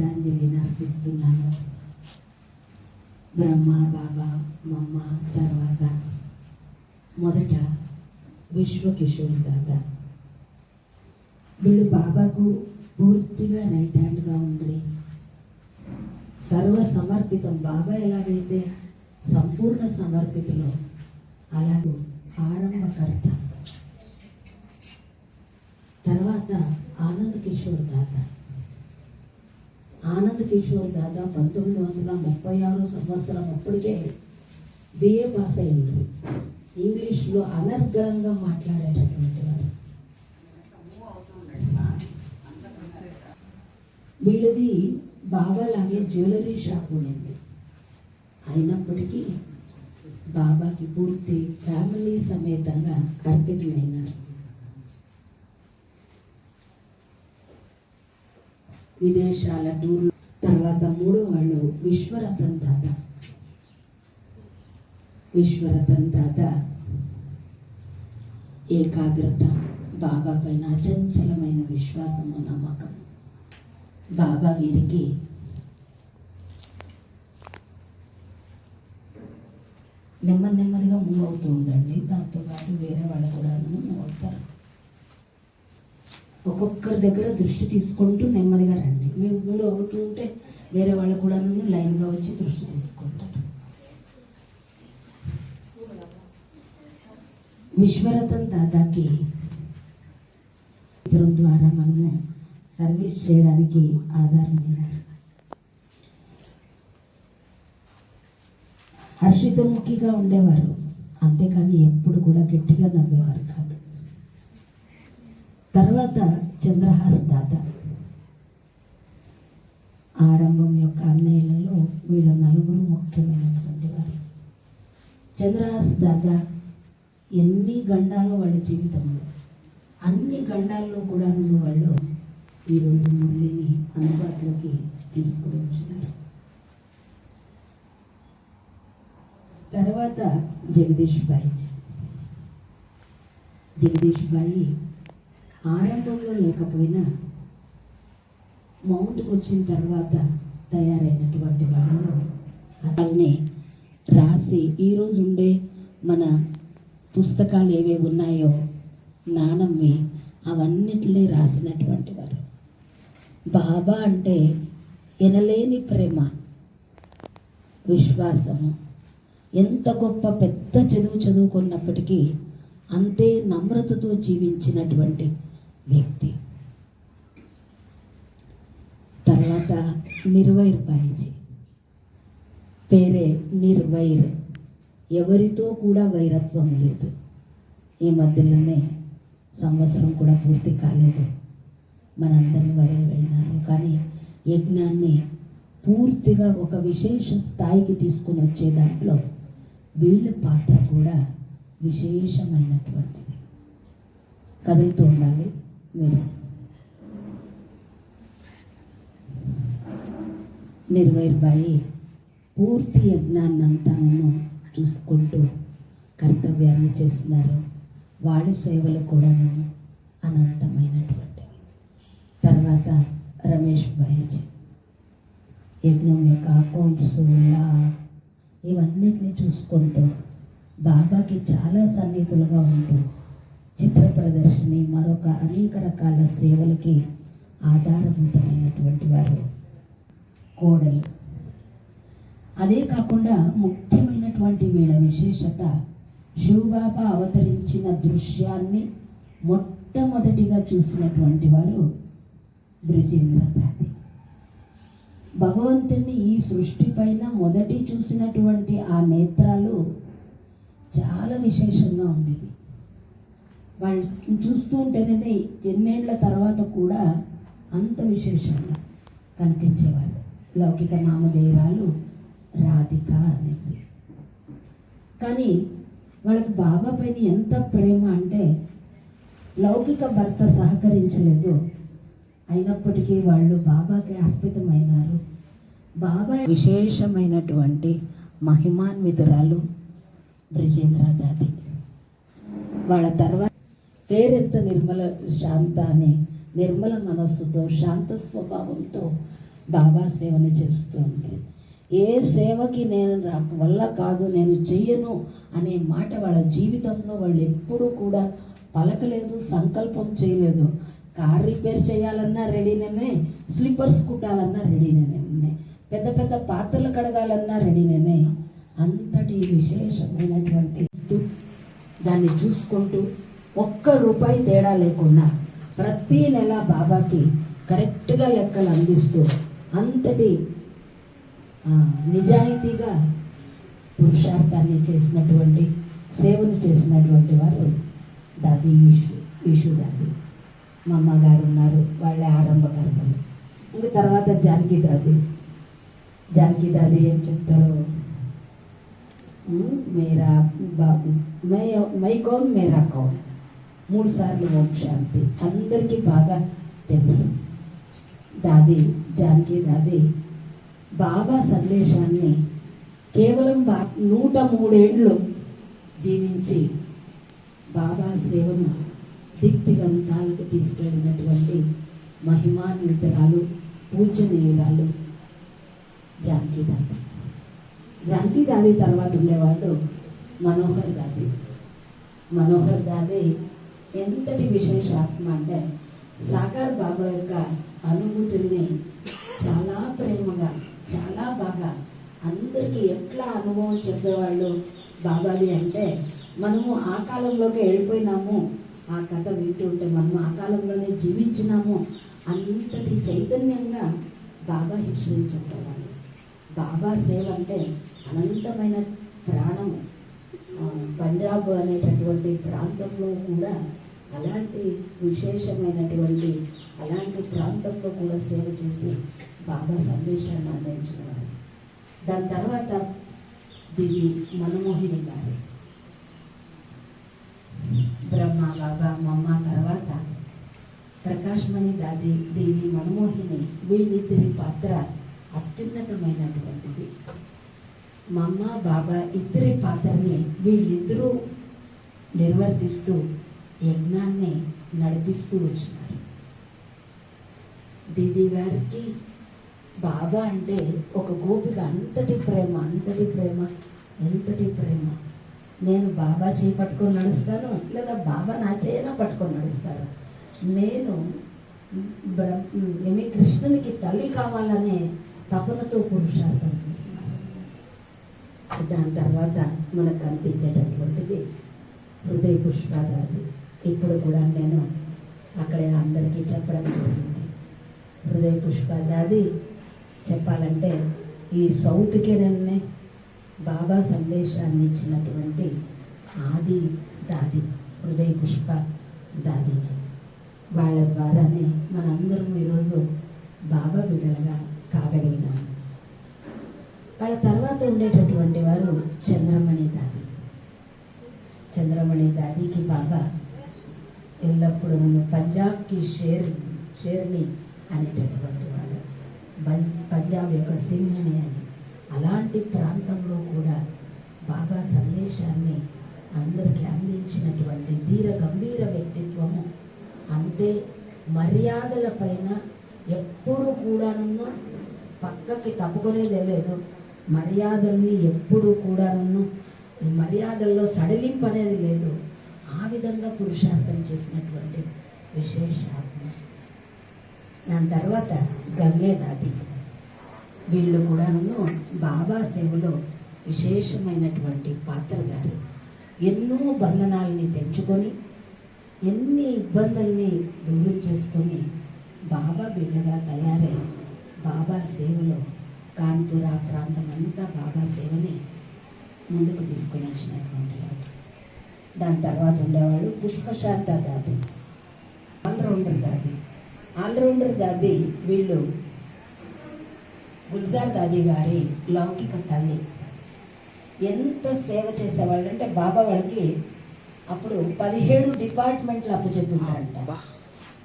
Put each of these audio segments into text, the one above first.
శ్రద్ధాంజలిని అర్పిస్తున్నాను. బ్రహ్మ బాబా మమ్మ తర్వాత మొదట విశ్వకిషోర్ దాదా వీళ్ళు బాబాకు పూర్తిగా రైట్ హ్యాండ్గా ఉండి సర్వ సమర్పితం బాబా ఎలాగైతే సంపూర్ణ సమర్పితలో అలాగే ఆరంభకర్త. తర్వాత ఆనంద్ కిషోర్ దాదా ఆనంద్ కిషోర్ దాదా పంతొమ్మిది వందల ముప్పై ఆరో సంవత్సరం అప్పటికే బిఏ పాస్ అయ్యారు. ఇంగ్లీష్లో అనర్గళంగా మాట్లాడేటటువంటి వారు. వీళ్ళది బాబాలాగే జ్యువెలరీ షాప్ ఉండింది. అయినప్పటికీ బాబాకి పూర్తి ఫ్యామిలీ సమేతంగా అర్పితమైనారు విదేశాల టూర్ తర్వాత మూడో వాళ్ళు విశ్వరతన్ తాత విశ్వరతన్ తాత ఏకాగ్రత బాబా పైన అచంచలమైన విశ్వాసము నమ్మకం. బాబా వీరికి నెమ్మది నెమ్మదిగా మూవ్ అవుతూ ఉండండి. దాంతో పాటు వేరే వాళ్ళు కూడా మూవ్ అవుతారు. ఒక్కొక్కరి దగ్గర దృష్టి తీసుకుంటూ నెమ్మదిగా రండి. మేము మూడు అవుతూ ఉంటే వేరే వాళ్ళు కూడా లైన్గా వచ్చి దృష్టి తీసుకుంటారు. విశ్వరథం దాదాకి ఇతరం ద్వారా మనము సర్వీస్ చేయడానికి ఆధారమైనారు హర్షితముఖిగా ఉండేవారు. అంతేకాని ఎప్పుడు కూడా గట్టిగా నవ్వేవారు కాదు. తర్వాత చంద్రహాస్ దాత ఆరంభం యొక్క అన్నయ్యలలో వీళ్ళ నలుగురు ముఖ్యమైనటువంటి వారు. చంద్రహాస్ దాత ఎన్ని గండాలో వాళ్ళ జీవితంలో అన్ని గండాల్లో కూడా వాళ్ళు ఈరోజు మురళిని అందుబాటులోకి తీసుకుని వచ్చినారు. తర్వాత జగదీష్ బాయి జగదీష్ బాయి ఆరంభంలో లేకపోయినా మౌంట్కి వచ్చిన తర్వాత తయారైనటువంటి వాళ్ళలో అతన్ని రాసి ఈరోజు ఉండే మన పుస్తకాలు ఏవేవి ఉన్నాయో నానమ్మి అవన్నిటినీ రాసినటువంటి వారు బాబా అంటే ఎనలేని ప్రేమ విశ్వాసము. ఎంత గొప్ప పెద్ద చదువు చదువుకున్నప్పటికీ అంతే నమ్రతతో జీవించినటువంటి వ్యక్తి. తర్వాత నిర్వైర్ బాయిజీ పేరే నిర్వైర్. ఎవరితో కూడా వైరత్వం లేదు. ఈ మధ్యలోనే సంవత్సరం కూడా పూర్తి కాలేదు. మనందరిని వదిలి వెళ్ళినారు కానీ యజ్ఞాన్ని పూర్తిగా ఒక విశేష స్థాయికి తీసుకుని వచ్చే దాంట్లో వీళ్ళ పాత్ర కూడా విశేషమైనటువంటిది. కదులుతూ ఉండాలి. నిర్వైర్బాయి పూర్తి యజ్ఞాన్నంతాను చూసుకుంటూ కర్తవ్యాన్ని చేస్తున్నారు. వాళ్ళ సేవలు కూడాను అనంతమైనటువంటివి తర్వాత రమేష్ బాయిజీ యజ్ఞం యొక్క అకౌంట్స్ లా ఇవన్నిటిని చూసుకుంటూ బాబాకి చాలా సన్నిహితులుగా ఉంటూ చిత్ర ప్రదర్శని మరొక అనేక రకాల సేవలకి ఆధారభూతమైనటువంటి వారు. కోడలు. అదే కాకుండా ముఖ్యమైనటువంటి వీళ్ళ విశేషత శివబాబ అవతరించిన దృశ్యాన్ని మొట్టమొదటిగా చూసినటువంటి వారు బ్రిజేంద్ర దాది భగవంతుణ్ణి ఈ సృష్టి పైన మొదటి చూసినటువంటి ఆ నేత్రాలు చాలా విశేషంగా ఉండేది వాళ్ళు చూస్తూ ఉంటేనే ఎన్నేళ్ళ తర్వాత కూడా అంత విశేషంగా కనిపించేవాళ్ళు లౌకిక నామధేయరాలు రాధిక అనేసి కానీ వాళ్ళకి బాబా పైన ఎంత ప్రేమ అంటే లౌకిక భర్త సహకరించలేదు. అయినప్పటికీ వాళ్ళు బాబాకి అర్పితమైనారు. బాబా విశేషమైనటువంటి మహిమాన్వితురాలు బ్రిజేంద్ర దాది. వాళ్ళ తర్వాత పేరెంత నిర్మల శాంత అని నిర్మల మనస్సుతో శాంత స్వభావంతో బాబా సేవను చేస్తూ ఉంటారు ఏ సేవకి నేను నాకు వల్ల కాదు నేను చెయ్యను అనే మాట వాళ్ళ జీవితంలో వాళ్ళు ఎప్పుడూ కూడా పలకలేదు సంకల్పం చేయలేదు. కార్ రిపేర్ చేయాలన్నా రెడీనే స్లిప్పర్స్ కుట్టాలన్నా రెడీనే పెద్ద పెద్ద పాత్రలు కడగాలన్నా రెడీనే అంతటి విశేషమైనటువంటి దాన్ని చూసుకుంటూ ఒక్క రూపాయి తేడా లేకుండా ప్రతి నెల బాబాకి కరెక్ట్గా లెక్కలు అందిస్తూ అంతటి నిజాయితీగా పురుషార్థాన్ని చేసినటువంటి సేవను చేసినటువంటి వారు దాది ఈషు ఈషు దాది. మా అమ్మగారు ఉన్నారు వాళ్ళే ఆరంభకర్తలు. ఇంకా తర్వాత జానకి దాది. జానకి దాది ఏం చెప్తారు? మేరా బాబు మై మై కౌన్ మేరా కౌన్ మూడు సార్లు ఓం శాంతి. అందరికీ బాగా తెలుసు. దాది జానకి దాది బాబా సందేశాన్ని కేవలం బా నూట మూడేళ్ళు జీవించి బాబా సేవను దిక్తిగంతాలకు తీసుకెళ్ళినటువంటి మహిమాన్వితురాలు పూజనీయురాలు జానకి దాది. జానకి దాది తర్వాత ఉండేవాడు మనోహర్ దాది. మనోహర్ దాది ఎంతటి విశేష ఆత్మ అంటే సాకార్ బాబా యొక్క అనుభూతుల్ని చాలా ప్రేమగా చాలా బాగా అందరికీ ఎట్లా అనుభవం చెప్పేవాళ్ళు బాబాది అంటే మనము ఆ కాలంలోకి వెళ్ళిపోయినాము ఆ కథ వింటుంటే మనము ఆ కాలంలోనే జీవించినాము అంతటి చైతన్యంగా బాబా హిస్టరీ చెప్పేవాళ్ళు. బాబా సేవ అంటే అనంతమైన ప్రాణము పంజాబ్ అనేటటువంటి ప్రాంతంలో కూడా అలాంటి విశేషమైనటువంటి అలాంటి ప్రాంతంలో కూడా సేవ చేసి బాబా సందేశాన్ని అందించినవారు. దాని తర్వాత దివి మనమోహిని గారు. బ్రహ్మ బాబా మమ్మ తర్వాత ప్రకాశ్మణి దాది దేవి మనమోహిని వీళ్ళిద్దరి పాత్ర అత్యున్నతమైనటువంటిది. మా బాబా ఇద్దరి పాత్రని వీళ్ళిద్దరూ నిర్వర్తిస్తూ యజ్ఞాన్ని నడిపిస్తూ వచ్చినారు. దీది గారికి బాబా అంటే ఒక గోపిక అంతటి ప్రేమ అంతటి ప్రేమ ఎంతటి ప్రేమ. నేను బాబా చేయి పట్టుకొని నడుస్తాను లేదా బాబా నా చేయనా పట్టుకొని నడుస్తారు. నేను బ్రహ్మ ఏమి కృష్ణునికి తల్లి కావాలనే తపనతో పురుషార్థం చేస్తున్నాను దాని తర్వాత మనకు కనిపించేటటువంటిది హృదయ పుష్పాదాలు ఇప్పుడు కూడా నేను అక్కడే అందరికీ చెప్పడం జరిగింది. హృదయ పుష్పాదాది చెప్పాలంటే ఈ సౌత్కే నన్నే బాబా సందేశాన్ని ఇచ్చినటువంటి ఆది దాది హృదయ పుష్ప దాదీజీ. వాళ్ళ ద్వారానే మనందరం ఈరోజు బాబా బిడ్డలుగా కాగలిగినాం. ఉండేటటువంటి వారు చంద్రమణి దాది. చంద్రమణి దాదికి బాబా ఎల్లప్పుడూ నన్ను పంజాబ్కి షేర్ షేర్ని అనేటటువంటి వాడు పంజాబ్ యొక్క సింహని అని. అలాంటి ప్రాంతంలో కూడా బాబా సందేశాన్ని అందరికీ అందించినటువంటి ధీర గంభీర వ్యక్తిత్వము. అంతే మర్యాదల పైన ఎప్పుడు కూడాను పక్కకి తప్పుకునేదే లేదు. మర్యాదల్ని ఎప్పుడు కూడాను మర్యాదల్లో సడలింపు అనేది లేదు. విధంగా పురుషార్థం చేసినటువంటి విశేష ఆత్మ దాని తర్వాత గంగే దాది వీళ్ళు కూడాను బాబా సేవలో విశేషమైనటువంటి పాత్రధారి. ఎన్నో బంధనాలని తెంచుకొని ఎన్ని ఇబ్బందుల్ని దూరం చేసుకొని బాబా బిడ్డగా తయారై బాబా సేవలో కాన్పూర్ ఆ ప్రాంతం అంతా బాబా సేవని ముందుకు తీసుకొని వచ్చినటువంటి దాని తర్వాత ఉండేవాడు పుష్పశాంత దాది ఆల్రౌండర్ దాది ఆల్రౌండర్ దాది వీళ్ళు గుల్జార్ దాది గారి లౌకిక తల్లి. ఎంత సేవ చేసేవాళ్ళు అంటే బాబా వాళ్ళకి అప్పుడు పదిహేడు డిపార్ట్మెంట్లు అప్పచెప్పింటారంట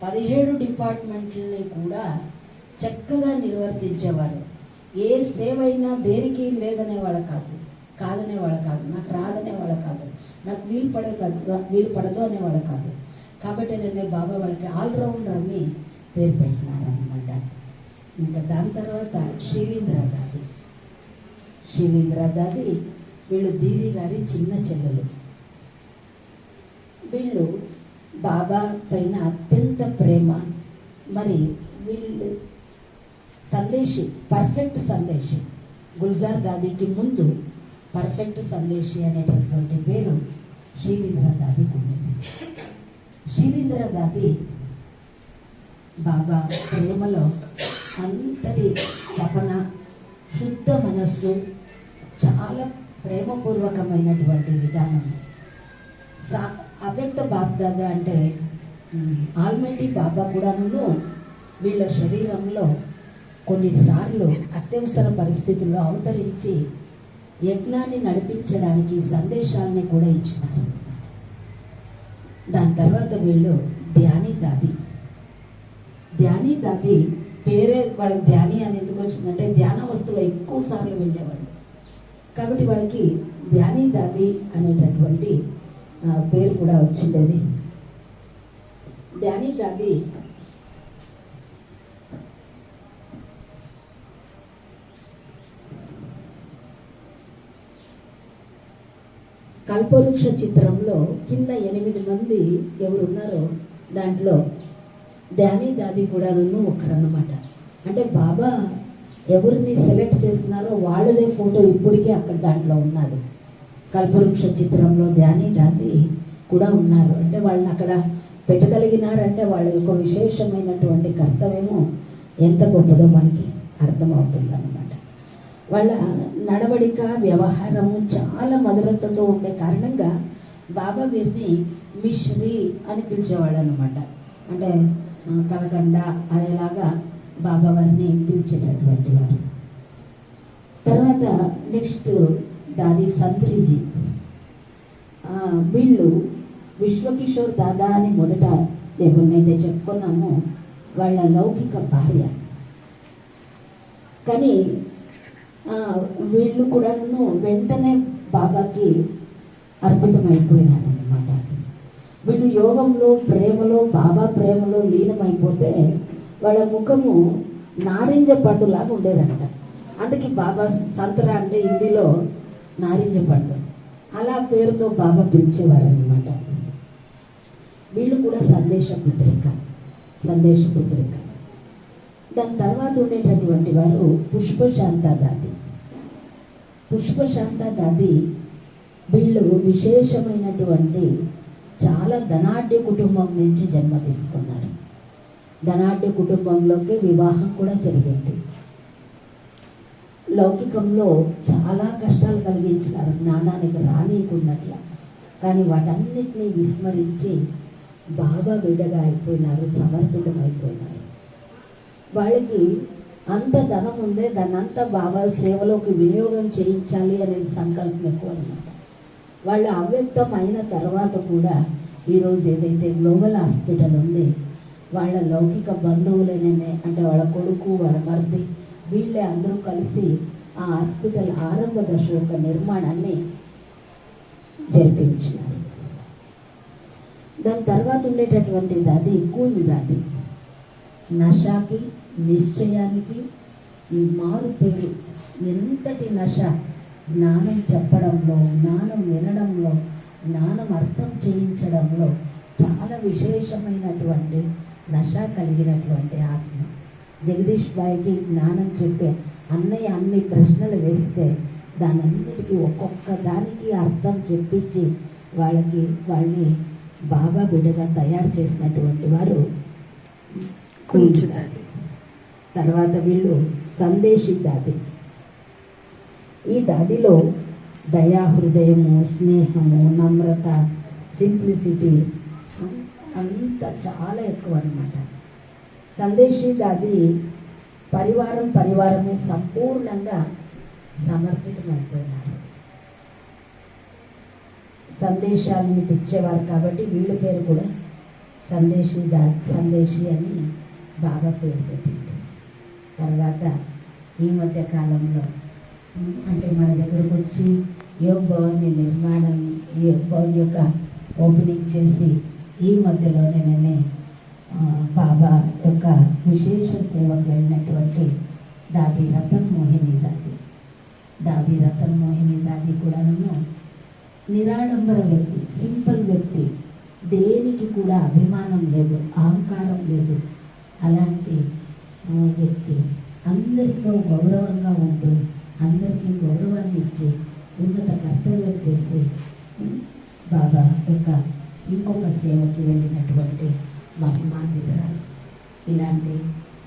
పదిహేడు డిపార్ట్మెంట్లని కూడా చక్కగా నిర్వర్తించేవారు. ఏ సేవ అయినా దేనికి లేదనేవాళ్ళ కాదు కాదనేవాళ్ళ కాదు నాకు రాదనేవాళ్ళ కాదు. నాకు వీలు పడదు వీలు పడదు అనేవాడు కాదు. కాబట్టి నేను బాబా వాళ్ళకి ఆల్రౌండర్ అని పేరు పెట్టినారనమాట ఇంకా దాని తర్వాత శ్రీవీంద్ర దాది శ్రీవీంద్ర దాది వీళ్ళు దీవి గారి చిన్న చెల్లెలు. వీళ్ళు బాబా పైన అత్యంత ప్రేమ మరి వీళ్ళు సందేశి పర్ఫెక్ట్ సందేశి. గుల్జార్ దాదికి ముందు పర్ఫెక్ట్ సందేశి అనేటటువంటి పేరు శ్రీవింద్ర దాదికి ఉండేది శ్రీవింద్ర దాది బాబా ప్రేమలో అంతటి తపన శుద్ధ మనస్సు చాలా ప్రేమపూర్వకమైనటువంటి విధానం. సా అవ్యక్త బాబ్దాదా అంటే ఆల్మైటీ బాబా కూడాను వీళ్ళ శరీరంలో కొన్నిసార్లు అత్యవసర పరిస్థితుల్లో అవతరించి యజ్ఞాన్ని నడిపించడానికి సందేశాలని కూడా ఇచ్చినారు. దాని తర్వాత వీళ్ళు ధ్యాని దాది. ధ్యాని దాది పేరే వాళ్ళకి ధ్యాని అని ఎందుకు వచ్చిందంటే ధ్యాన వస్తువులు ఎక్కువ సార్లు వెళ్ళేవాళ్ళు కాబట్టి వాళ్ళకి ధ్యాని దాది అనేటటువంటి పేరు కూడా వచ్చిండేది. ధ్యాని దాది కల్పవృక్ష చిత్రంలో కింద ఎనిమిది మంది ఎవరున్నారో దాంట్లో ధ్యాని దాది కూడా ఒకరన్నమాట అంటే బాబా ఎవరిని సెలెక్ట్ చేస్తున్నారో వాళ్ళదే ఫోటో ఇప్పటికే అక్కడ దాంట్లో ఉన్నది కల్పవృక్ష చిత్రంలో ధ్యాని దాది కూడా ఉన్నారు. అంటే వాళ్ళని అక్కడ పెట్టగలిగినారంటే వాళ్ళ యొక్క విశేషమైనటువంటి కర్తవ్యము ఎంత గొప్పదో మనకి అర్థమవుతుంది వాళ్ళ నడవడిక వ్యవహారము చాలా మధురతతో ఉండే కారణంగా బాబా వీరిని మిశ్రీ అని పిలిచేవాళ్ళు అనమాట అంటే కలకండ అనేలాగా బాబా వారిని పిలిచేటటువంటి వారు. తర్వాత నెక్స్ట్ దాది సంత్రిజీ వీళ్ళు విశ్వకిషోర్ దాదా అని మొదట ఎవరినైతే చెప్పుకున్నామో వాళ్ళ లౌకిక భార్య. కానీ వీళ్ళు కూడాను వెంటనే బాబాకి అర్పితమైపోయినారన్నమాట. వీళ్ళు యోగంలో ప్రేమలో బాబా ప్రేమలో లీనమైపోతే వాళ్ళ ముఖము నారింజ పండులాగా ఉండేదంట అందుకే బాబా సంతర అంటే హిందీలో నారింజ పండు. అలా పేరుతో బాబా పిలిచేవారు అనమాట వీళ్ళు కూడా సందేశ పుత్రిక సందేశ పుత్రిక. దాని తర్వాత ఉండేటటువంటి వారు పుష్పశాంతదారి పుష్పశాంత దాది వీళ్ళు విశేషమైనటువంటి చాలా ధనాఢ్య కుటుంబం నుంచి జన్మ తీసుకున్నారు. ధనాఢ్య కుటుంబంలోకి వివాహం కూడా జరిగింది. లౌకికంలో చాలా కష్టాలు కలిగించినారు. జ్ఞానానికి రానియకున్నట్ల కానీ వాటన్నిటినీ విస్మరించి బాగా విడగా అయిపోయినారు సమర్పితం అయిపోయినారు వాళ్ళకి అంత ధనం ఉందే దాన్ని అంతా బాబా సేవలోకి వినియోగం చేయించాలి అనేది సంకల్పం ఎక్కువ అనమాట వాళ్ళు అవ్యక్తం అయిన తర్వాత కూడా ఈరోజు ఏదైతే గ్లోబల్ హాస్పిటల్ ఉంది వాళ్ళ లౌకిక బంధువులనే అంటే వాళ్ళ కొడుకు వాళ్ళ మర్ది వీళ్ళే అందరూ కలిసి ఆ హాస్పిటల్ ఆరంభ దశ యొక్క నిర్మాణాన్ని జరిపించినారు. దాని తర్వాత ఉండేటటువంటిది అది కూలిది దాది నషాకి నిశ్చయానికి ఈ మారు పేరు ఎంతటి నష? జ్ఞానం చెప్పడంలో జ్ఞానం వినడంలో జ్ఞానం అర్థం చేయించడంలో చాలా విశేషమైనటువంటి నష కలిగినటువంటి ఆత్మ. జగదీష్ బాయికి జ్ఞానం చెప్పే అన్నయ్య అన్ని ప్రశ్నలు వేస్తే దానన్నిటికీ ఒక్కొక్క దానికి అర్థం చెప్పించి వాళ్ళకి వాళ్ళని బాబా బిడ్డగా తయారు చేసినటువంటి వారు కుంచుదాది తర్వాత వీళ్ళు సందేశి దాది ఈ దాదిలో దయా హృదయము స్నేహము నమ్రత సింప్లిసిటీ అంత చాలా ఎక్కువ అనమాట సందేశి దాది పరివారం పరివారమే సంపూర్ణంగా సమర్పితమైపోయినారు సందేశాలని తెచ్చేవారు కాబట్టి వీళ్ళ పేరు కూడా సందేశి దా సందేశి అని బాగా పేరు పెట్టింది. తర్వాత ఈ మధ్య కాలంలో అంటే మన దగ్గరకు వచ్చి యోగ భవన్ని నిర్మాణం ఈ యోగ భవన్ యొక్క ఓపెనింగ్ చేసి ఈ మధ్యలోనే నేనే బాబా యొక్క విశేష సేవకు వెళ్ళినటువంటి దాది రతన్ మోహిని దాది. దాది రతన్ మోహిని దాది కూడా నన్ను నిరాడంబర వ్యక్తి సింపుల్ వ్యక్తి. దేనికి కూడా అభిమానం లేదు అహంకారం లేదు. అలాంటి వ్యక్తి అందరితో గౌరవంగా ఉంటూ అందరికీ గౌరవాన్ని ఇచ్చి ఉన్నత కర్తవ్యం చేసి బాబా యొక్క ఇంకొక సేవకి వెళ్ళినటువంటి మహిమాన్వితురాలు ఇలాంటి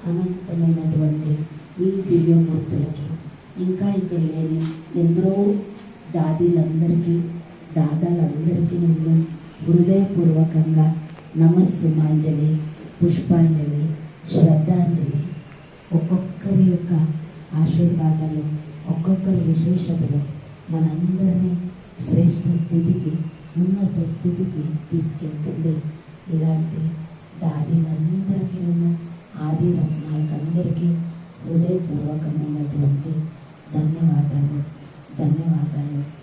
అనంతమైనటువంటి ఈ దివ్యమూర్తులకి ఇంకా ఇక్కడ లేని ఎందరో దాదీలందరికీ దాదాలందరికీ నేను హృదయపూర్వకంగా నమస్సుమాంజలి పుష్పాంజలి శ్రద్ధాంజలి ఒక్కొక్కరి యొక్క ఆశీర్వాదాలు ఒక్కొక్కరి విశేషతలు మనందరినీ శ్రేష్ఠ స్థితికి ఉన్నత స్థితికి తీసుకెళ్తుంది. ఇలాంటి దారిలందరికీ ఉన్న ఆది రచనాలకు అందరికీ హృదయపూర్వకమైనటువంటి ధన్యవాదాలు. ధన్యవాదాలు.